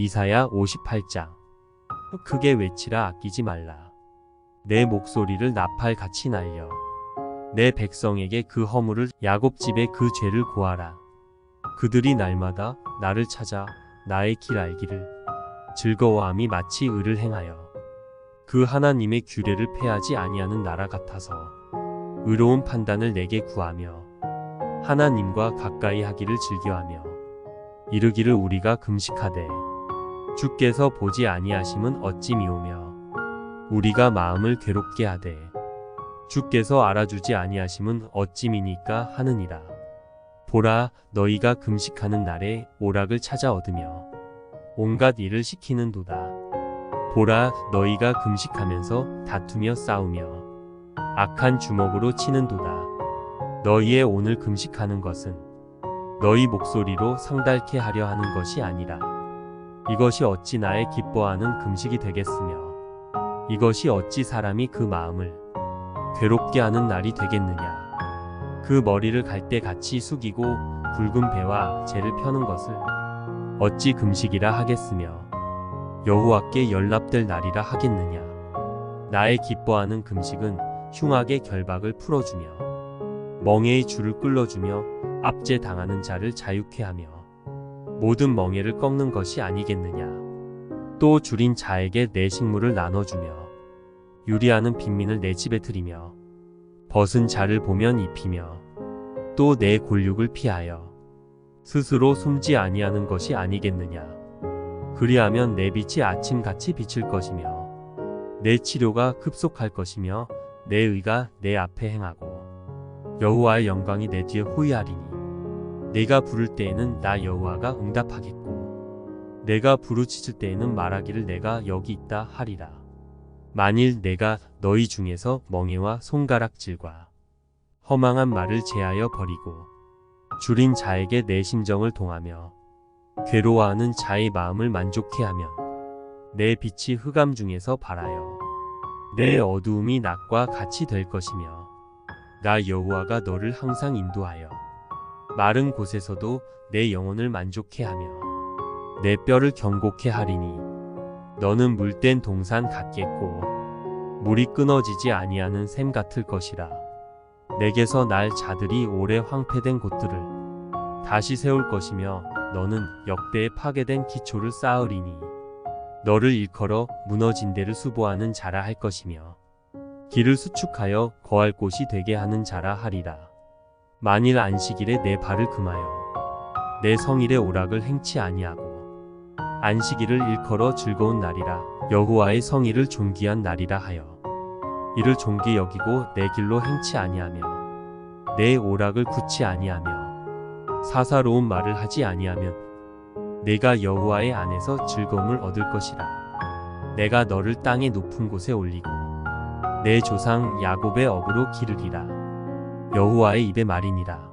이사야 58장. 크게 외치라 아끼지 말라. 내 목소리를 나팔같이 날려. 내 백성에게 그 허물을 야곱 집에 그 죄를 고하라. 그들이 날마다 나를 찾아 나의 길 알기를 즐거워함이 마치 의를 행하여 그 하나님의 규례를 폐하지 아니하는 나라 같아서 의로운 판단을 내게 구하며 하나님과 가까이 하기를 즐겨하며 이르기를 우리가 금식하되 주께서 보지 아니하심은 어찌 미오며 우리가 마음을 괴롭게 하되 주께서 알아주지 아니하심은 어찌 미니까 하느니라. 보라 너희가 금식하는 날에 오락을 찾아 얻으며 온갖 일을 시키는도다. 보라 너희가 금식하면서 다투며 싸우며 악한 주먹으로 치는도다. 너희의 오늘 금식하는 것은 너희 목소리로 성달케 하려 하는 것이 아니라 이것이 어찌 나의 기뻐하는 금식이 되겠으며 이것이 어찌 사람이 그 마음을 괴롭게 하는 날이 되겠느냐? 그 머리를 갈대 같이 숙이고 붉은 배와 재를 펴는 것을 어찌 금식이라 하겠으며 여호와께 연락될 날이라 하겠느냐? 나의 기뻐하는 금식은 흉악의 결박을 풀어주며 멍에의 줄을 끌어주며 압제 당하는 자를 자유케 하며 모든 멍에를 꺾는 것이 아니겠느냐? 또 줄인 자에게 내 식물을 나눠주며 유리하는 빈민을 내 집에 들이며 벗은 자를 보면 입히며 또 내 골육을 피하여 스스로 숨지 아니하는 것이 아니겠느냐? 그리하면 내 빛이 아침같이 비칠 것이며 내 치료가 급속할 것이며 내 의가 내 앞에 행하고 여호와의 영광이 내 뒤에 호위하리니 내가 부를 때에는 나 여호와가 응답하겠고 내가 부르짖을 때에는 말하기를 내가 여기 있다 하리라. 만일 내가 너희 중에서 멍에와 손가락질과 허망한 말을 제하여 버리고 줄인 자에게 내 심정을 동하며 괴로워하는 자의 마음을 만족해 하면 내 빛이 흑암 중에서 발하여 내 어두움이 낮과 같이 될 것이며 나 여호와가 너를 항상 인도하여 마른 곳에서도 내 영혼을 만족해 하며 내 뼈를 경곡해 하리니 너는 물된 동산 같겠고 물이 끊어지지 아니하는 샘 같을 것이라. 내게서 날 자들이 오래 황폐된 곳들을 다시 세울 것이며 너는 역대에 파괴된 기초를 쌓으리니 너를 일컬어 무너진 데를 수보하는 자라 할 것이며 길을 수축하여 거할 곳이 되게 하는 자라 하리라 만일 안식일에 내 발을 금하여 내 성일의 오락을 행치 아니하고 안식일을 일컬어 즐거운 날이라 여호와의 성일을 존귀한 날이라 하여 이를 존귀 여기고 내 길로 행치 아니하며 내 오락을 굳지 아니하며 사사로운 말을 하지 아니하면 내가 여호와의 안에서 즐거움을 얻을 것이라. 내가 너를 땅의 높은 곳에 올리고 내 조상 야곱의 업으로 기르리라 여호와의 입의 말이니라